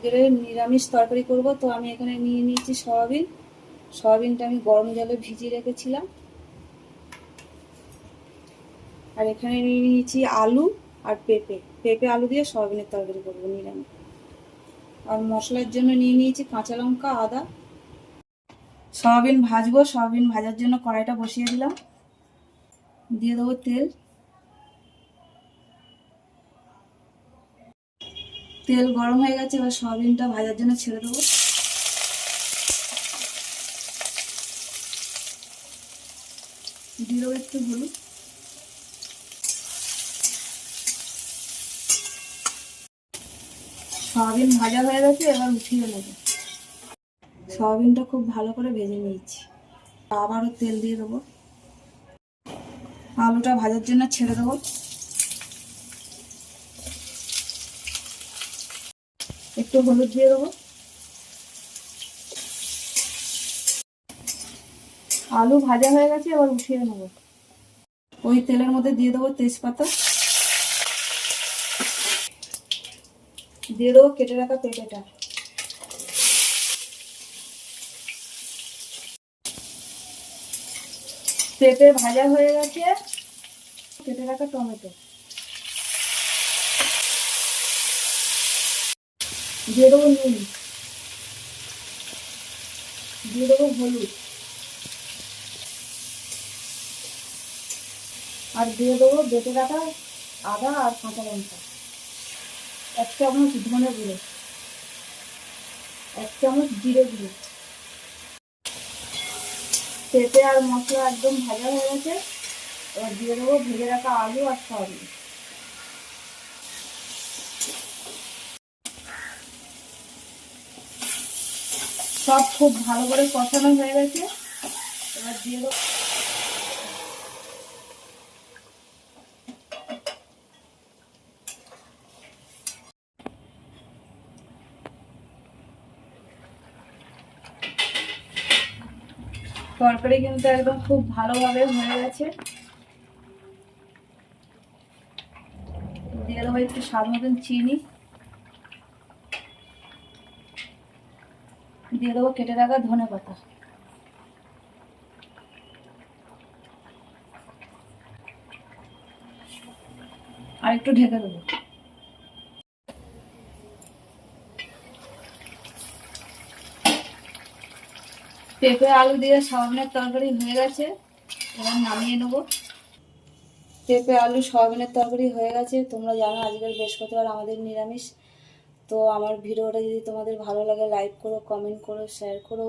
আজকের নিরামিষ তরকারি করব। তো আমি এখানে নিয়ে নিয়েছি সয়াবিন। সয়াবিনটা আমি গরম জলে ভিজিয়ে রেখেছিলাম। আর এখানে নিয়ে নিয়েছি আলু আর পেঁপে। পেঁপে, আলু দিয়ে সয়াবিনের তরকারি করব নিরামিষ। আর মশলার জন্য নিয়ে নিয়েছি কাঁচা লঙ্কা, আদা। সয়াবিন ভাজবো। সয়াবিন ভাজার জন্য কড়াইটা বসিয়ে দিলাম। দিয়ে দেবো তেল। তেল গরম হয়ে গেছে, এবার সয়াবিনটা ভাজার জন্য ছেড়ে দেবো। দিয়ে একটু হলুদ। সয়াবিন ভাজা হয়ে গেছে, এবার উঠিয়ে নেব। সয়াবিনটা খুব ভালো করে ভেজে নিয়েছি। আবারও তেল দিয়ে দেবো। আলুটা ভাজার জন্য ছেড়ে দেবো। একটু হলুদ দিয়ে দেবো। আলু ভাজা হয়ে গেছে, এবার উঠিয়ে নেব। ওই তেলের মধ্যে দিয়ে দেবো তেজপাতা। দিয়ে দেবো কেটে রাখা পেঁপেটা। পেঁপে ভাজা হয়ে গেছে, কেটে রাখা টমেটো। দিয়ে দেবো নুন। দিয়ে দেবো হলুদ। আর দিয়ে দেবো বেটে রাখা আদা আর কাঁচা লঙ্কা। এক চামচ ধনে গুঁড়ো। এক চামচ জিরে গুঁড়ো। পেঁপে আর মশলা একদম ভাজা হয়ে গেছে। এবার দিয়ে দেবো ভেজে রাখা আলু আর সয়াবিন। সব খুব ভালো করে কষানো হয়ে গেছে। এবার দিয়ে তরকারি কিন্তু একদম খুব ভালোভাবে হয়ে গেছে। দিয়ে দেবো একটু স্বাদ মতন চিনি। দিয়ে দেবো, কেটে রাখা ধনে পাতা। আর একটু ঢেকে দেবো। পেঁপে, আলু দিয়ে সয়াবিনের তরকারি হয়ে গেছে, এবার নামিয়ে নেব। পেঁপে, আলু, সয়াবিনের তরকারি হয়ে গেছে, তোমরা জানো আজকের বৃহস্পতিবার আমাদের নিরামিষ। তো আমার ভিডিওটা যদি তোমাদের ভালো লাগে লাইক করো কমেন্ট করো শেয়ার করো।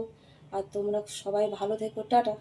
আর তোমরা সবাই ভালো থেকো, টাটা।